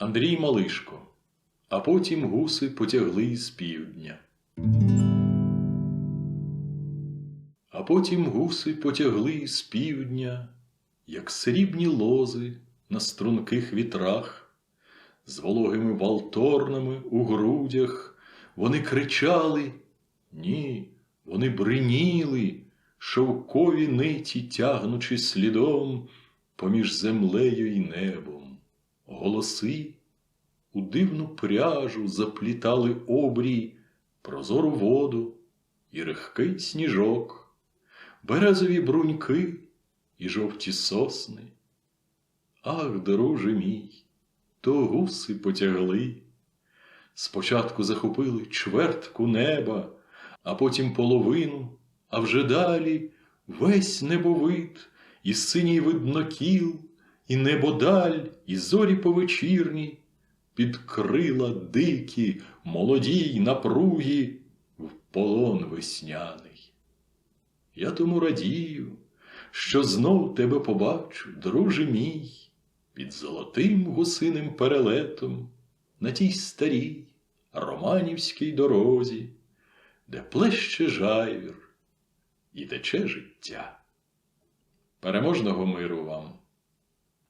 Андрій Малишко, а потім гуси потягли з півдня. А потім гуси потягли з півдня, як срібні лози на струнких вітрах, з вологими валторнами у грудях вони кричали, ні, вони бриніли, шовкові ниті тягнучи слідом поміж землею й небом. Голоси у дивну пряжу заплітали обрій, прозору воду і рихкий сніжок, березові бруньки і жовті сосни. Ах, друже мій, то гуси потягли. Спочатку захопили чвертку неба, а потім половину, а вже далі весь небовид, і синій виднокіл, і небодаль, і зорі повечірні, під крила дикі, молоді й напругі, в полон весняний. Я тому радію, що знов тебе побачу, друже мій, під золотим гусиним перелетом на тій старій романівській дорозі, де плеще жайвір і тече життя. Переможного миру вам!